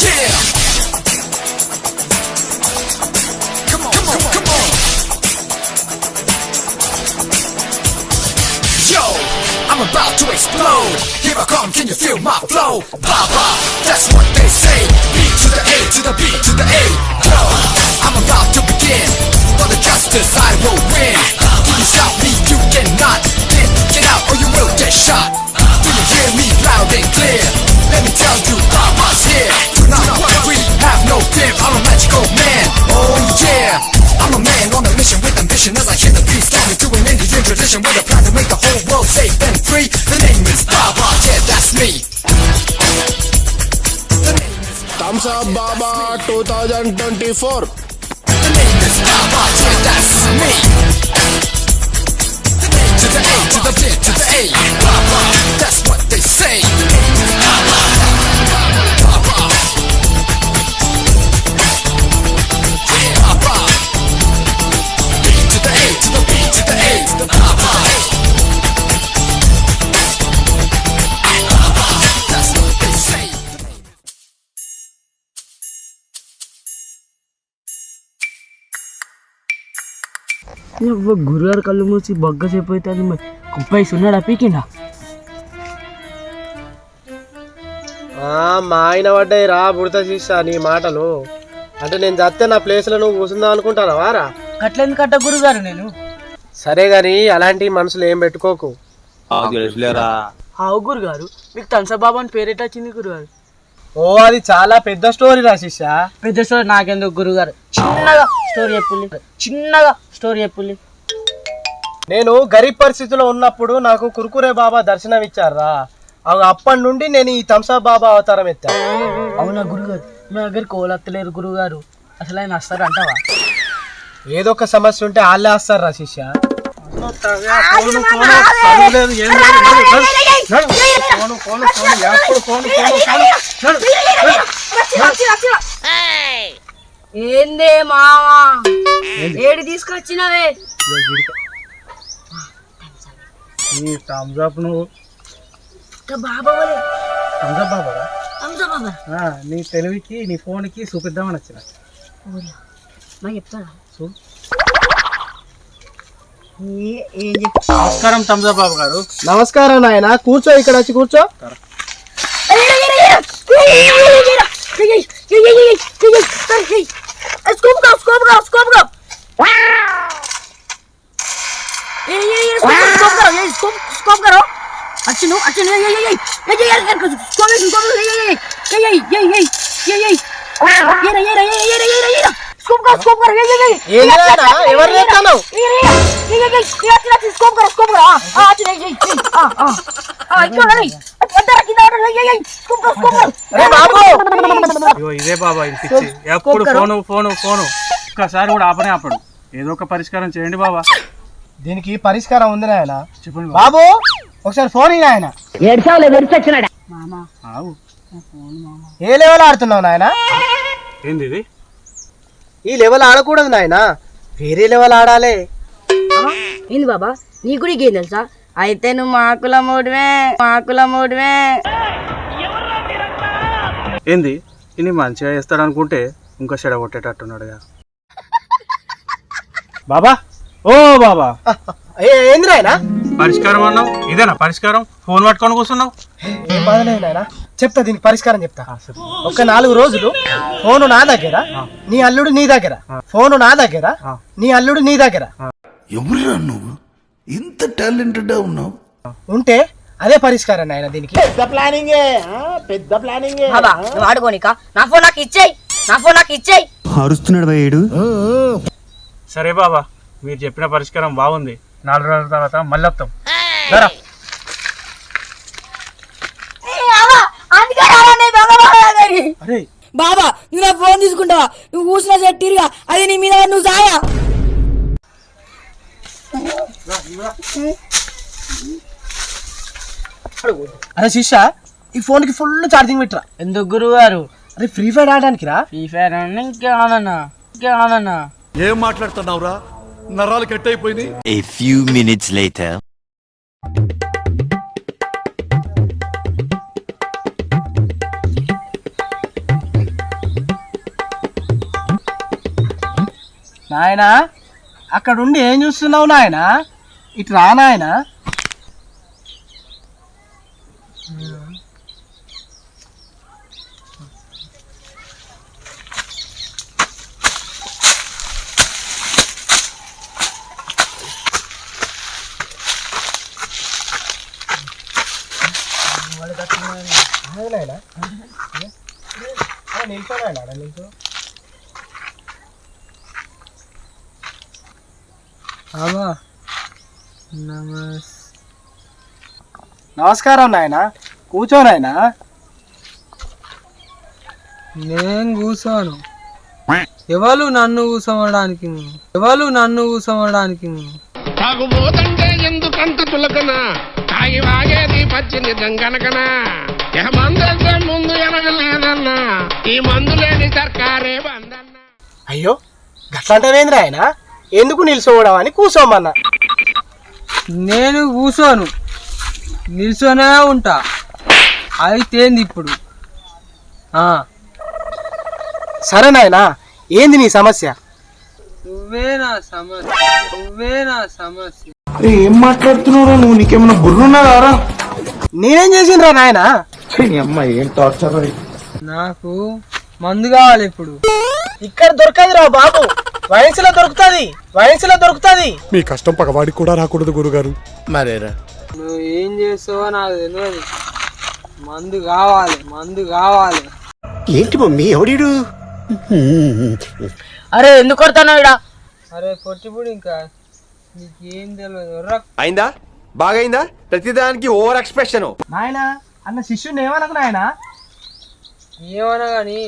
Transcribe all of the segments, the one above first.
I'm about to explode. Here I come, can you feel my flow? That's what they say. B to the A to the B to the A. Yo, I'm about to begin. For the justice, I will win. Can you stop me? Thumbs up Baba 2024. The name is Baba, yeah, that's me. The name to the A, to the B, to the A. Baba, that's what they say. The to the A, to the B, to the A. గురుగారు కళ్ళు మూసి బొగ్గ చెప్పైతే కుప్పైసి ఉన్నాడా పీకిండా? ఆ, మా ఆయన పడ్డాయి రా బుడత తీసా నీ మాటలు. అంటే నేను చస్తే నా ప్లేస్లో నువ్వు కూర్చుందాం అనుకుంటానా? వారా? కట్లేని కట్ట గురుగారు నేను? సరే గాని అలాంటి మనసులు ఏం పెట్టుకోకు. గురుగారు మీకు తన్సబాబు అని పేరేట వచ్చింది గురుగారు? ఓ అది చాలా పెద్ద స్టోరీ రా శిష్య. పెద్ద స్టోరీ నాకెందుకు గురుగారు? చిన్నగా స్టోరీ చెప్పుల్లి చిన్నగా స్టోరీ చెప్పుల్లి నేను గరీబ్ పరిస్థితిలో ఉన్నప్పుడు నాకు కురుకురే బాబా దర్శనం ఇచ్చారా అప్పటి నుండి నేను ఈ తంసా బాబా అవతారం ఎత్తా. అవునా గురుగారు? మీ దగ్గర కోలత్తలేరు గురుగారు. అసలు ఆయన వస్తారు అంటావా? ఏదో ఒక సమస్య ఉంటే వాళ్ళే వస్తారు రా శిష్య. ఏందే మావా? ఏడు తీసుకొచ్చినవే? ఈ థమ్స్అప్ నువ్వు. బాబా వలే. థమ్స్అప్ బాబారా బాబా నీ తెలివికి నీ ఫోన్కి చూపిద్దామని వచ్చిన. మరి చెప్తారా చూడు. నమస్కారం తమ్జాబాబు గారు నమస్కారం నాయన కూర్చో ఇక్కడ వచ్చి కూర్చో అచ్చిన ఇదే బాబా ఎప్పుడు ఫోను ఫోను ఫోను. ఒక్కసారి కూడా ఆపనే ఆపడు. ఏదో ఒక పరిష్కారం చేయండి బాబా. దీనికి పరిష్కారం ఉంది ఆయన చెప్పండి బాబు. ఒకసారి ఫోన్ ఆయన ఏ లెవెల్ ఆడుతున్నావు నాయన? ఏంది ఈ లెవెల్ ఆడకూడదు నాయన. వేరే లెవెల్ ఆడాలి. ఏంది బాబా? నీ గుడికి ఏం తెలుసా? అయితే నువ్వు మాకుల మూడువే మాకుల మూడువే. ఏంది? ఇది మంచిగా చేస్తాడు అనుకుంటే ఇంకా చెడ కొట్టేటట్టున్నాడుగా. బాబా? ఓ బాబా. ఏ ఏంది నాయన? పరిష్కారం అన్నావు? ఇదేనా పరిష్కారం? ఫోన్ పట్టుకొని కూర్చున్నావు? ఏం బాధ లేదు నాయన. చెప్తా దీనికి పరిష్కారం చెప్తా. ఒక నాలుగు రోజులు ఫోను నా దగ్గర నీ అల్లుడు నీ దగ్గర. ఫోను నా దగ్గర నీ అల్లుడు నీ దగ్గర. ఎవరురా నువ్వు? ఇంత టాలెంటెడ్ ఉన్నావు. ఉంటే అదే పరిష్కారం నాయన దీనికి. బాబా నువ్వు ఆడుకోనిక. నా ఫోన్ నాకు ఇచ్చేయి నా ఫోన్ నాకు ఇచ్చేయి. అరుస్తున్నాడు సరే బాబా మీరు చెప్పిన పరిష్కారం బాగుంది. నాలుగు రోజుల తర్వాత మళ్ళీ వస్తాం. అరే. బాబా నువ్వు నా ఫోన్ తీసుకుంటావా? నువ్వు కూర్చున్న చెట్టిరుగా అది నీ మీద నువ్వు సాయా? అరే శిష్య ఈ ఫోన్కి ఫుల్ ఛార్జింగ్ పెట్టరా. ఎందుకు గురుగారు అరే ఫ్రీ ఫైర్ ఆడడానికి రా. ఫ్రీ ఫైర్ ఇంకేమన్నా? ఇంకేమన్నా? ఏం మాట్లాడుతున్నావురా? నరాలు కట్ అయిపోయినాయి A few minutes later. నాయనా అక్కడ ఉండి ఏం చూస్తున్నావు నాయనా? ఇటు రా నాయనా. నమస్కారం నాయన. కూర్చో నాయనా. నేను కూర్చోను. ఎవరు నన్ను కూర్చోవడానికి నువ్వు ఎవరు నన్ను కూర్చోవడానికి నువ్వు తాగుబోతంటే ఎందుకంత తులకన తాగి వాగేది పచ్చి నిజం గనకనా ఇక మందంటే ముందు ఎనగలేదన్నా ఈ మందు లేని సర్కారే బందన్నా. అయ్యో గట్లంటవేంద్ర ఆయన? ఎందుకు నిల్చోవడం అని కూర్చోమన్నా నేను కూర్చోను నిల్చొనే ఉంటా. అయితేంది ఇప్పుడు? ఆ, సరే నాయనా ఏంది నీ సమస్య? నువ్వే నా సమస్య. నువ్వే నా సమస్య. ఏం మాట్లాడుతున్నావురా నువ్వు? నీకేమైనా బుర్రున్నదారా నేనేం చేసిండ్రా నాయనా? అమ్మ ఏం టార్చర్ నాకు మందు కావాలి ఇప్పుడు. ఇక్కడ దొరకదురా బాబు. వయసులో దొరుకుతుంది. వయసులో దొరుకుతుంది. మీ కష్టం పగవాడికి కూడా రాకూడదు గురుగారు. మరేరా? నువ్వు ఏం చేస్తావో నాకు తెలియదు. మందు కావాలి మందు కావాలి. ఏంటి మమ్మీ ఎవడీడు? అరే ఎందుకు కొడతావు ఇడా అరే పొట్టిపుడు ఇంకా. నీకేం తెలియదు. రా. అయిందా? బాగైందా? ప్రతిదానికి ఓవర్ ఎక్స్ప్రెషన్. నాయనా అన్న శిష్యుని ఏమనకు నాయనా? ఏమన్నా కానీ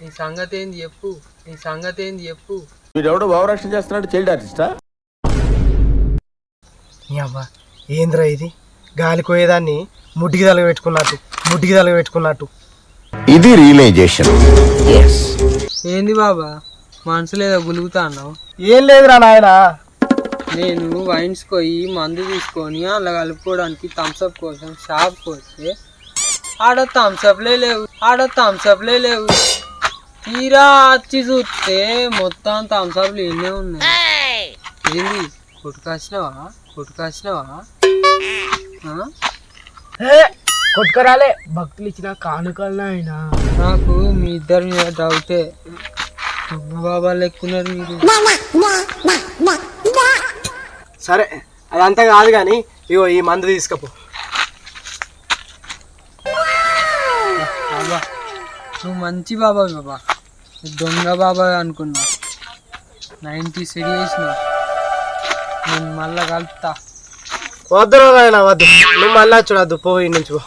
నీ సంగతి ఏంది చెప్పు నీ సంగతి ఏంది చెప్పు. వీడెవడో భావరక్షణ చేస్తున్నాడు చైల్డ్ ఆర్టిస్టా? నీ అవ్వ ఏంద్రా ఇది? గాలి కోయేదాన్ని ముడ్డికి తలగ పెట్టుకున్నట్టు ముడ్డికి తలగ పెట్టుకున్నట్టు. ఇది రియలైజేషన్. ఏంది బాబా మనసులో ఏదో గులుగుతా అన్నావు? ఏం లేదురా నాయనా. నేను వైన్స్ పోయి మందు తీసుకొని అలా కలుపుకోవడానికి థమ్స్అప్ కోసం షాప్ పోతే ఆడ థమ్స్అప్లే లేవు. ఆడ థమ్స్అప్లే లేవు. తీరా వచ్చి చూస్తే మొత్తం థమ్స్అప్లు ఎన్నే ఉన్నాయి. ఏంది? కొట్టుకొచ్చినావా కొట్టుకొచ్చినావా? కొట్టుకరాలే. భక్తులు ఇచ్చిన కానుకలు ఆయన నాకు మీ ఇద్దరి మీద డౌటే. బాబా లెక్కున్నారు మీరు. సరే అదంతా కాదు కానీ ఇగో ఈ మందు తీసుకపో. నువ్వు మంచి బాబా బాబా. నువ్వు దొంగ బాబా అనుకున్నా నైంటీ సెడి చేసినావు. నేను మళ్ళా కలుపుతా. వద్దురా నాయన వద్దు. నువ్వు మళ్ళా చూడద్దు పోయి నుంచి పో.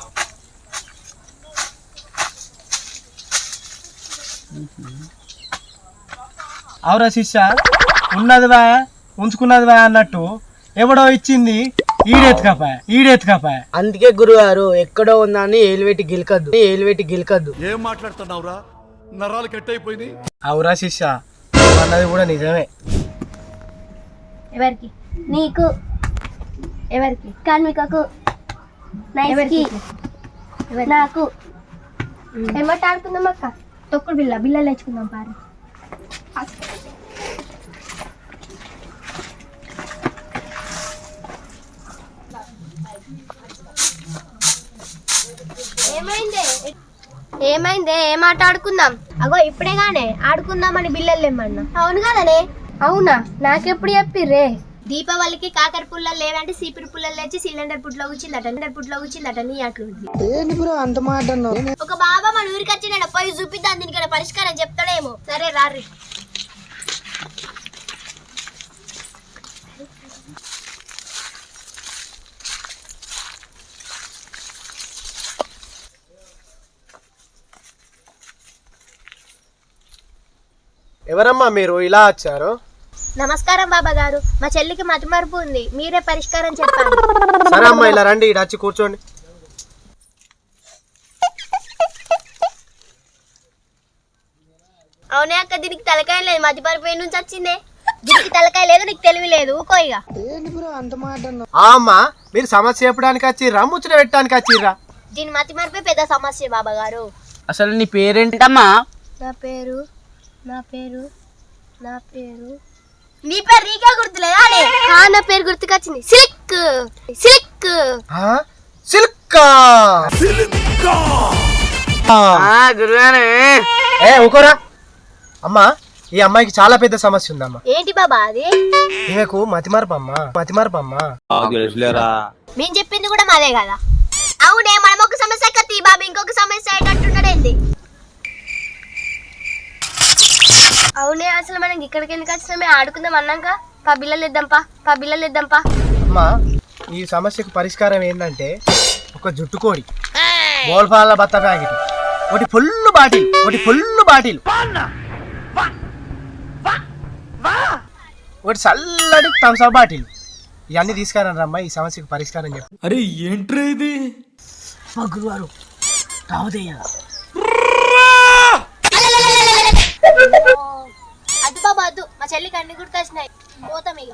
అవురా శిష్య ఉన్నది బా ఉంచుకున్నది బా అన్నట్టు ఎవడో ఇచ్చింది అందుకే గురుగారు ఎక్కడో ఉందని ఏలువెట్టి గిలకద్దు ఏలువెట్టి గిలకద్దు. ఏం మాట్లాడుతున్నావురా? నరాలు కట్ అయిపోయినాయి అవురా శిష్య అన్నది కూడా నిజమే. ఎవరికి? నీకు. ఎవరికి? కార్మికకు నైస్కి. నాకు. ఏమంట ఆడుకుందాం అక్క? తొక్కుడు బిల్ల బిల్లలు తెచ్చుకుందాం పారు. ఏమైందే? ఏమైందే? ఏం ఆట ఆడుకుందాం? అగో ఇప్పుడే గానే. ఆడుకుందామని బిల్లలు లేమన్నా అవును కదనే? అవునా? నాకెప్పుడు చెప్పిర్రే? దీపావళికి కాకర పుల్లలు లేవంటే సీపిరి పుల్లలు లేచి సిలిండర్ పుట్లో కూర్చిందట. సిలిండర్ పుట్లో కూర్చిందట నీ అట్లుంది ఒక బాబా మన ఊరికి వచ్చినాడు పోయి చూపిద్దాం దీనికి పరిష్కారం చెప్తాడేమో. సరే రారి ఎవరమ్మా మీరు? ఇలా వచ్చారు? నమస్కారం బాబా గారు. మా చెల్లికి మతిమరుపు ఉంది. మీరే పరిష్కారం చెప్పండి సరే అమ్మా ఇలా రండి. ఇక్కడ వచ్చి కూర్చోండి. అవునే అక్క దీనికి తలకాయ లేదు. మతిమరుపు ఏ నుంచి వచ్చిందే? దీనికి తలకాయ లేదు నీకు తెలివి లేదు. ఊకో ఇక. ఆ అమ్మ మీరు సమస్య చెప్పడానికి వచ్చిర్రా ముచ్చట పెట్టడానికి వచ్చిర్రా? దీని మతి మరిపే పెద్ద సమస్య బాబా గారు. అసలు నీ పేరేంటమ్మా? నా పేరు నా పేరు నా పేరు. నీ పేరు నీకే గుర్తులేదా నా పేరు గుర్తుకొచ్చింది. సిల్క్. సిల్క్. ఆ? సిల్కా. గురుగానే ఏ ఊకోరా. అమ్మా ఈ అమ్మాయికి చాలా పెద్ద సమస్య ఉందమ్మా. ఏంటి బాబా అది? ఈమెకు మతిమార్పమ్మా మతిమార్పమ్మా. మేము చెప్పింది కూడా మాదే కదా. అవునే మనం ఒక సమస్య కత్తి బాబు? ఇంకొక సమస్య అయ్యేటట్టున్నాడేంది అవునే అసలు మనం ఇక్కడికి ఎందుకు వచ్చినామే ఆడుకుందాం అన్నాక పా బిల్లలు ఇద్దాంపా పా బిల్లలు ఇద్దాంపా అమ్మా ఈ సమస్యకు పరిష్కారం ఏంటంటే ఒక జుట్టు కోడి. బోల్పాల బత్త ప్యాకెట్. ఒకటి ఫుల్ బాటిల్ ఒకటి ఫుల్ బాటిల్. ఒకటి చల్లటి థమ్స్అప్ బాటిల్. ఇవన్నీ తీసుకురండి అమ్మా ఈ సమస్యకు పరిష్కారం చెప్పి అరే ఏంట్రా ఇది? మా గురువారు రావుదయ్యా. చెల్లికి అన్ని గుర్తొచ్చినాయి. పోతాం ఇక.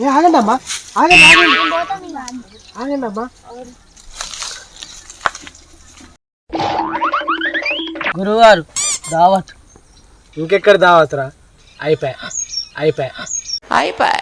ఏ ఆగండి అమ్మా. ఆగండి ఆగండి. పోతాం ఇక. ఆగండి అమ్మా. గురువారు దావత్. ఇంకెక్కడ దావతరా? అయిపోయా. అయిపోయా. అయిపోయి.